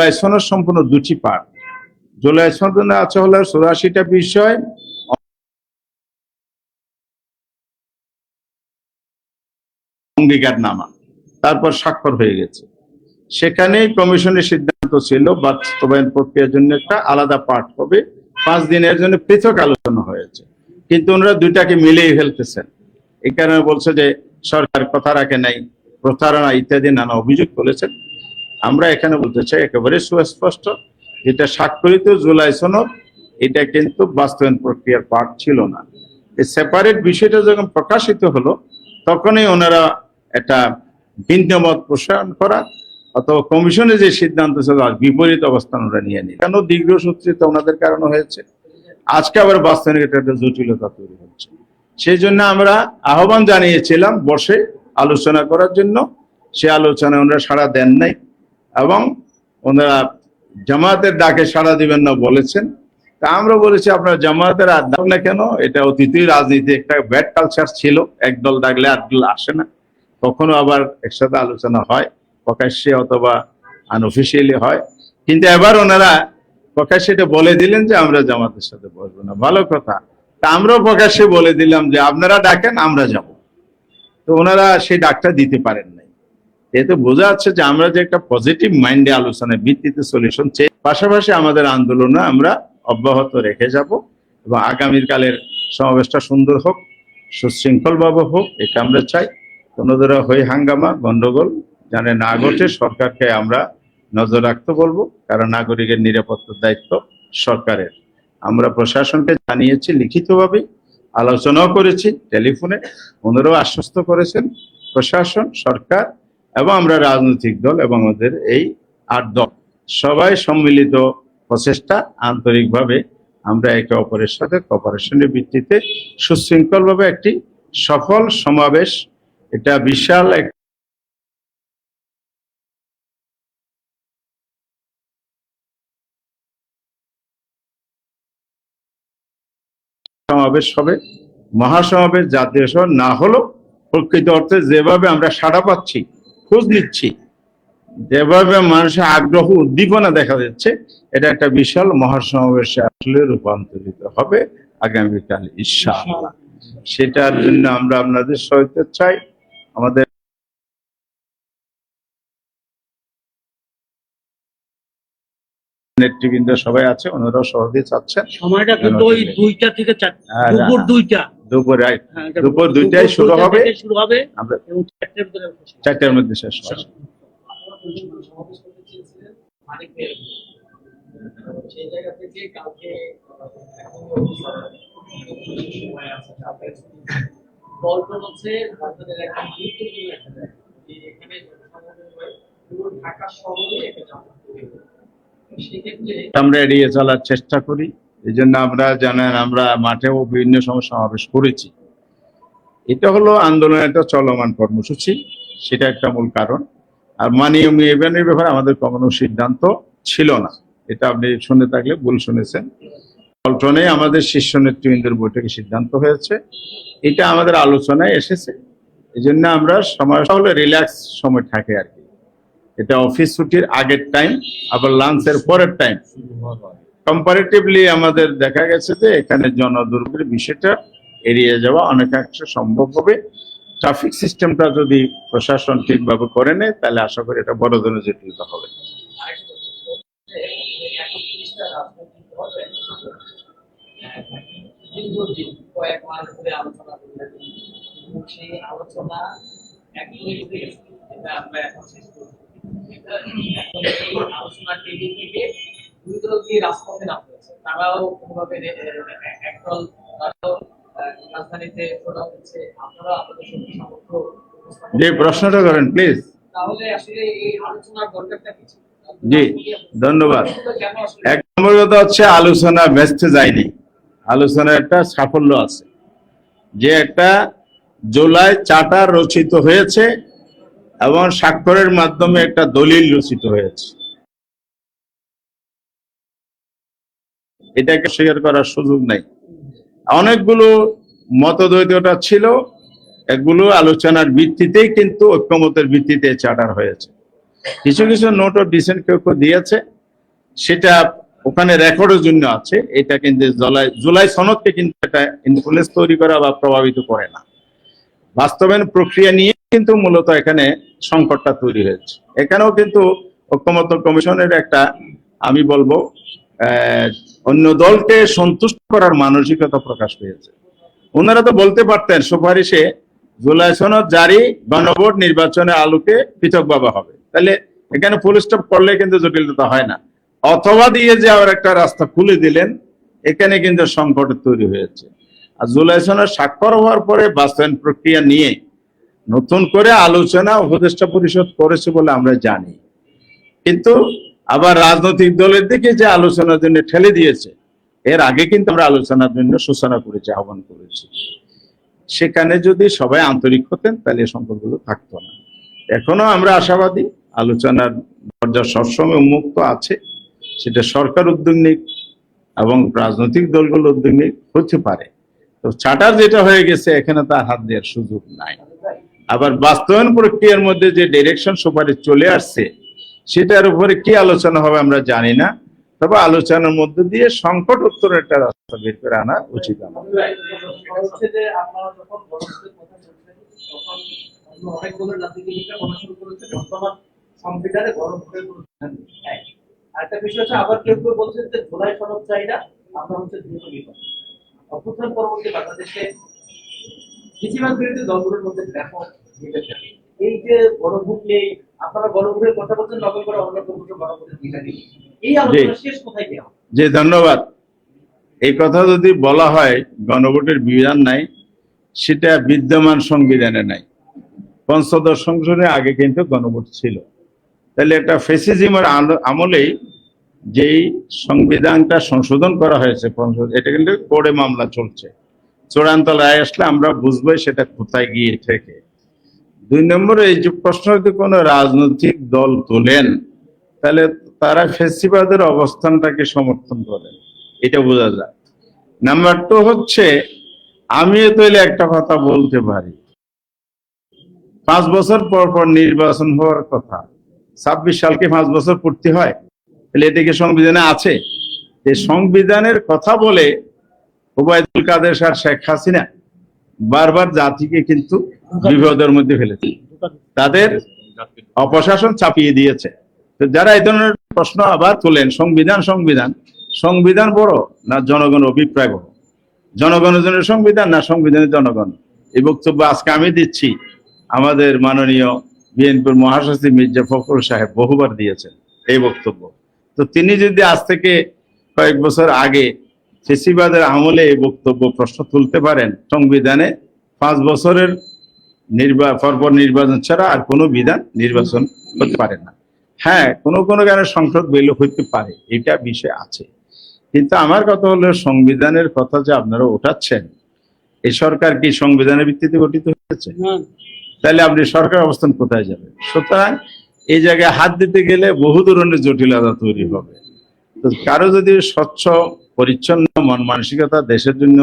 জুলাই সম্পূর্ণ দুটি পার্ট। জুলাই সনদে আছে হলো চৌরাশিটা বিষয়। অঙ্গীকারনামা। তারপর স্বাক্ষর হয়ে গেছে। সেখানেই কমিশনের সিদ্ধান্ত ছিল, বাস্তবায়ন প্রক্রিয়ার জন্য একটা আলাদা পাঠ হবে। পাঁচ দিনের জন্য পৃথক আলোচনা হয়েছে। কিন্তু ওনারা দুইটাকে মিলিয়ে ফেলতেছেন। এই কারণে বলছে যে সরকার কথা রাখে নাই, প্রতারণা ইত্যাদি নানা অভিযোগ তুলেছেন আমরা এখানে বলতে চাই একেবারে সুস্পষ্ট যেটা স্বাক্ষরিত জুলাই সনদ, এটা কিন্তু বাস্তবায়ন প্রক্রিয়ার পার্ট ছিল না। এই সেপারেট বিষয়টা যখন প্রকাশিত হলো, তখনই ওনারা একটা ভিন্ন মত প্রসারণ করা অথবা কমিশনে যে সিদ্ধান্ত ছিল বিপরীত অবস্থান ওরা নিয়ে নিল। কেন দীর্ঘ সূত্রিত ওনাদের কারণে হয়েছে? আজকে আবার বাস্তবায়নের ক্ষেত্রে একটা জটিলতা তৈরি হচ্ছে। সেই জন্য আমরা আহ্বান জানিয়েছিলাম বসে আলোচনা করার জন্য। সে আলোচনায় ওনারা সাড়া দেন নাই। এবং ওনারা জামায়াতের ডাকে সাড়া দিবেন না বলেছেন। তা আমরা বলেছি, আপনার জামায়াতের আর ডাক না কেন? এটা অতীতই রাজনীতি একটা ব্যাড কালচার ছিল। একদল ডাকলে আটদল আসে না। কখনো আবার একসাথে আলোচনা হয়, প্রকাশ্যে অথবা আনঅফিসিয়ালি হয়। কিন্তু এবার ওনারা প্রকাশ্যে এটা বলে দিলেন যে, আমরা জামাতের সাথে বসবো না। ভালো কথা। তা আমরাও প্রকাশ্যে বলে দিলাম যে, আপনারা ডাকেন, আমরা যাব। তো ওনারা সেই ডাকটা দিতে পারেন নাই। এতে বোঝা যাচ্ছে যে আমরা যে একটা পজিটিভ মাইন্ডে আলোচনায় ভিত্তিতে সলিউশন চেয়ে, পাশাপাশি আমাদের আন্দোলনে আমরা অব্যাহত রেখে যাব এবং আগামীর কালের সমাবেশটা সুন্দর হোক, সুশৃঙ্খলভাবে হোক, এটা আমরা চাই। কোনো ধরনের হই হাঙ্গামা, গন্ডগোল জানে না ঘটে, সরকারকে আমরা নজর রাখতে বলব, কারণ নাগরিকের নিরাপত্তার দায়িত্ব সরকারের। আমরা প্রশাসনকে জানিয়েছি, লিখিতভাবে আলোচনাও করেছি, টেলিফোনে, ওনারাও আশ্বস্ত করেছেন, প্রশাসন, সরকার এবং আমরা রাজনৈতিক দল এবং আমাদের এই আট দল, সবাই সম্মিলিত প্রচেষ্টা আন্তরিকভাবে আমরা একে অপরের সাথে কপারেশনের ভিত্তিতে সুশৃঙ্খলভাবে একটি সফল সমাবেশ, এটা বিশাল এক সমাবেশ হবে, মহাসমাবেশ জাতীয় শহর না হলো প্রকৃত অর্থে যেভাবে আমরা সাড়া পাচ্ছি খোঁজ নিচ্ছি। যেভাবে মানুষের আগ্রহ উদ্দীপনা দেখা যাচ্ছে এটা একটা বিশাল মহাসমাবেশে আসলে রূপান্তরিত হবে আগামীকাল ইনশাআল্লাহ। সেটার জন্য আমরা আপনাদের সহায়তা চাই। আমাদের নেতৃবৃন্দ সবাই আছে ওনারাও সহজে চাচ্ছেন। সময়টা কিন্তু ওই দুইটা থেকে চারটা দুপুর দুইটা। দুপুরে হ্যাঁ, দুপুর দুইটায় শুরু হবে। শুরু হবে চারটার মধ্যে শেষ হবে। আমরা এড়িয়ে চলার চেষ্টা করি। এই জন্য আমরা জানেন, আমরা মাঠেও বিভিন্ন সময় সমাবেশ করেছি। এটা হলো আন্দোলনের একটা চলমান কর্মসূচি, সেটা একটা মূল কারণ। আর মানি ইভেন্টের ব্যাপারে আমাদের কোনো সিদ্ধান্ত ছিল না। এটা আপনি শুনে থাকলে ভুল শুনেছেন। পল্টনে আমাদের শীর্ষ নেতৃবৃন্দের বৈঠকে সিদ্ধান্ত হয়েছে। এটা আমাদের আলোচনায় এসেছে। এই জন্য আমরা সময় হলে রিল্যাক্স সময় থাকে আর কি। এটা অফিস ছুটির আগের টাইম, আবার লাঞ্চের পরের টাইম। কম্পারেটিভলি আমাদের দেখা গেছে যে এখানে জনদুর্গের বিষয়টা এড়িয়ে যাওয়া অনেকাংশে সম্ভব হবে ট্রাফিক সিস্টেমটা যদি প্রশাসন ঠিকভাবে করে নেয় তাহলে আশা করি এটা বড় ধরনের জটিলতা হবে আলোচনা আলোচনা আলোচনা দল দিয়ে রাজপথে নামতেছে তারাও কোনোভাবে একদল তারাও রাজধানীতে হচ্ছে। আপনারা আপনাদের সামর্থ্য উপস্থাপন যে প্রশ্নটা করেন প্লিজ তাহলে আসলে এই আলোচনার দরকারটা কি জি ধন্যবাদ। এক নম্বর কথা হচ্ছে আলোচনা ব্যস্ত যায়নি। আলোচনার একটা সাফল্য আছে। যে একটা জুলাই চার্টার রচিত হয়েছে এবং স্বাক্ষরের মাধ্যমে একটা দলিল রচিত হয়েছে। এটাকে শেয়ার করার সুযোগ নাই। অনেকগুলো মতদ্বৈতটা ছিল, এগুলো আলোচনার ভিত্তিতেই কিন্তু ঐক্যমতের ভিত্তিতে চার্টার হয়েছে। কিছু কিছু নোটও ডিসেন্ট কেউ কেউ দিয়েছে, সেটা ওখানে রেকর্ডের জন্য আছে, এটা কিন্তু জুলাই জুলাই সনদকে কিন্তু এটা ইনফ্লুয়েন্স তৈরি করা বা প্রভাবিত করে না। বাস্তবায়ন প্রক্রিয়া নিয়ে কিন্তু মূলত এখানে সংকটটা তৈরি হয়েছে। এখানেও কিন্তু ঐক্যমত্য কমিশনের একটা, আমি বলব অন্য দলকে সন্তুষ্ট করার মানসিকতা প্রকাশ পেয়েছে। ওনারা তো বলতে পারতেন, সুপারিশে জুলাই সনদ জারি, গণভোট নির্বাচনের আলোকে পৃথকভাবে হবে। তাহলে এখানে ফুল স্টপ করলে কিন্তু জটিলতা হয় না। অথবা দিয়ে যে আবার একটা রাস্তা খুলে দিলেন, এখানে কিন্তু সংকট তৈরি হয়েছে। আর জুলাই সনদ স্বাক্ষর হওয়ার পরে বাস্তবায়ন প্রক্রিয়া নিয়ে নতুন করে আলোচনা উপদেষ্টা পরিষদ করেছে বলে আমরা জানি। কিন্তু আবার রাজনৈতিক দলের দিকে যে আলোচনার জন্য ঠেলে দিয়েছে, এর আগে কিন্তু আমরা আলোচনার জন্য সূচনা করেছি, আহ্বান করেছি। সেখানে যদি সবাই আন্তরিক হতেন, তাহলে সম্পর্কগুলো থাকতো না। এখনও আমরা আশাবাদী, আলোচনার দরজা সবসময় উন্মুক্ত আছে, সেটা সরকার উদ্যোগ নিক এবং রাজনৈতিক দলগুলো উদ্যোগ নিক, হতে পারে। তো চার্টার যেটা হয়ে গেছে, এখানে তার হাত দেওয়ার সুযোগ নাই। আবার বাস্তবায়ন প্রক্রিয়ার মধ্যে যে ডিরেকশন সুপারিশ চলে আসছে সেটার উপরে কি আলোচনা হবে আমরা জানি না, তবে আলোচনার মধ্যে দিয়ে সংকট উত্তরের একটা রাস্তা বের করে আনা উচিত আমার। বিষয় আবার কেউ যে হচ্ছে পরবর্তী বাংলাদেশে দলগুলোর মধ্যে ব্যাপক এই যে গণভোট নেই আপনারা গণভোটের কথা বলছেন নভেম্বর অন্য কোনো গণভোটের এই আলোচনা শেষ কোথায় গিয়ে যে ধন্যবাদ। এই কথা যদি বলা হয় গণভোটের বিধান নাই সেটা বিদ্যমান সংবিধানে নাই। পঞ্চদশ সংশোধনে আগে কিন্তু গণভোট ছিল। তাহলে একটা ফেসিজিমের আমলেই যেই সংবিধানটা সংশোধন করা হয়েছে এটা কিন্তু কোর্টে মামলা চলছে। চূড়ান্ত রায় আসলে আমরা বুঝব সেটা কোথায় গিয়ে থেকে। দুই নম্বরে এই যে প্রশ্ন যদি কোনো রাজনৈতিক দল তোলেন, তাহলে তারা ফেসিবাদের অবস্থানটাকে সমর্থন করেন। এটা বোঝা যায়। নাম্বার টু হচ্ছে, আমিও তাহলে একটা কথা বলতে পারি। পাঁচ বছর পর পর নির্বাচন হওয়ার কথা, ছাব্বিশ সালকে পাঁচ বছর পূর্তি হয়? তাহলে এটা কি সংবিধানে আছে? এই সংবিধানের কথা বলে ওবায়দুল কাদের স্যার শেখ হাসিনা বারবার জাতিকে কিন্তু বিপদের মধ্যে ফেলেছে। তাদের অপশাসন চাপিয়ে দিয়েছে। যারা এই ধরনের প্রশ্ন আবার তোলেন, সংবিধান সংবিধান সংবিধান বড় না জনগণ অভিপ্রায় বড়? জনগণের জন্য সংবিধান না সংবিধানের জনগণ? এই বক্তব্য আজকে আমি দিচ্ছি আমাদের মাননীয় বিএনপির মহাসচিব মির্জা ফখরুল সাহেব বহুবার দিয়েছেন এই বক্তব্য। তো তিনি যদি আজ থেকে কয়েক বছর আগে ফেসিবাদের আমলে এই বক্তব্য প্রশ্ন তুলতে পারেন, সংবিধানে পাঁচ বছরের পরপর নির্বাচন ছাড়া আর কোনো বিধান নির্বাচন হতে পারে না। হ্যাঁ কোনো কোনো কারণে সংসদ বেলো হইতে পারে এটা বিষয় আছে। কিন্তু আমার কথা হলো সংবিধানের কথা যে আপনারা ওঠাচ্ছেন এই সরকার কি সংবিধানের ভিত্তিতে গঠিত হয়েছে? তাহলে আপনি সরকার অবস্থান কোথায় যাবে সুতরাং এই জায়গায় হাত দিতে গেলে বহু ধরনের জটিলতা তৈরি হবে। তো কারও যদি স্বচ্ছ পরিচ্ছন্ন মন মানসিকতা দেশের জন্য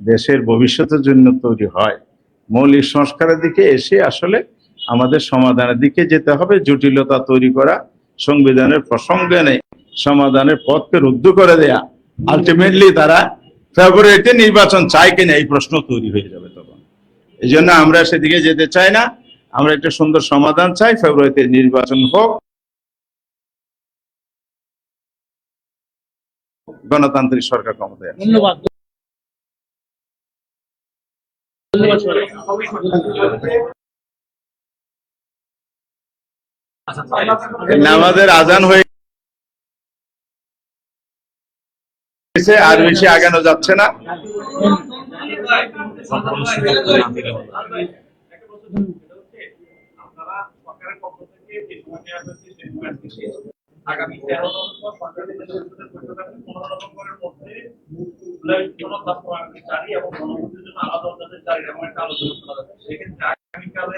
দেশের ভবিষ্যতের জন্য তৈরি হয় মৌলিক সংস্কারের দিকে এসে আসলে আমাদের সমাধানের দিকে যেতে হবে। জটিলতা তৈরি করা, সংবিধানের প্রসঙ্গে নেই সমাধানের পথকে রুদ্ধ করে দেয়া। আলটিমেটলি তারা ফেব্রুয়ারিতে নির্বাচন চায় কিনা এই প্রশ্ন তৈরি হয়ে যাবে তখন। এই জন্য আমরা সেদিকে যেতে চাই না। আমরা একটা সুন্দর সমাধান চাই ফেব্রুয়ারিতে নির্বাচন হোক। গণতান্ত্রিক সরকার ক্ষমতায় ধন্যবাদ। নামাজের আজান হয়ে গেছে, আর বেশি আগানো যাচ্ছে না। হয়েছে আগামী তেরো। নভেম্বর পনেরো নভেম্বরের মধ্যে এবং গণভোটের জন্য আলাদা একটা আলোচনা করা যাবে। সেক্ষেত্রে আগামীকালে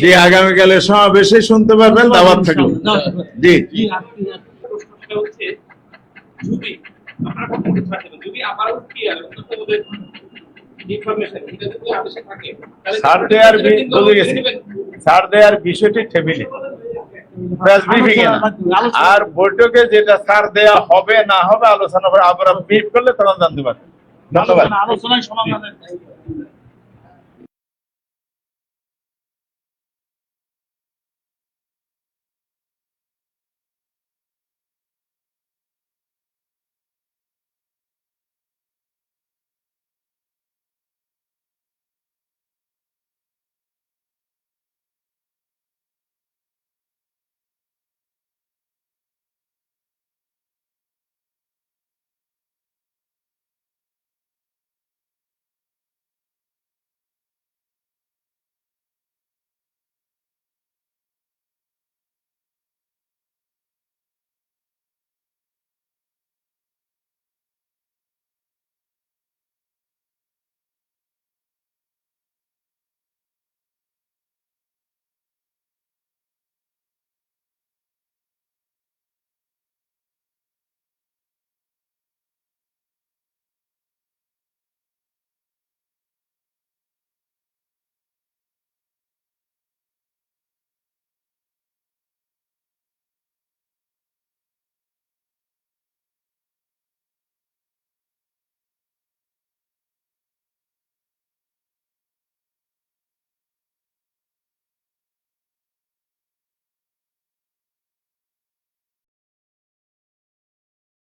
জি আগামীকালে সমাবেশে শুনতে পারবেন দাওয়াত থাকল জি। প্রশ্নটা হচ্ছে যদি আপনারা যদি দেওয়ার বিষয়টি টেবিলে। প্রেস ব্রিফিং এ আর বৈঠকে যেটা সার দেয়া হবে না হবে আলোচনা করে আবার ব্রিফ করলে তখন জানতে পারবেন ধন্যবাদ। আলোচনায় সমাধানের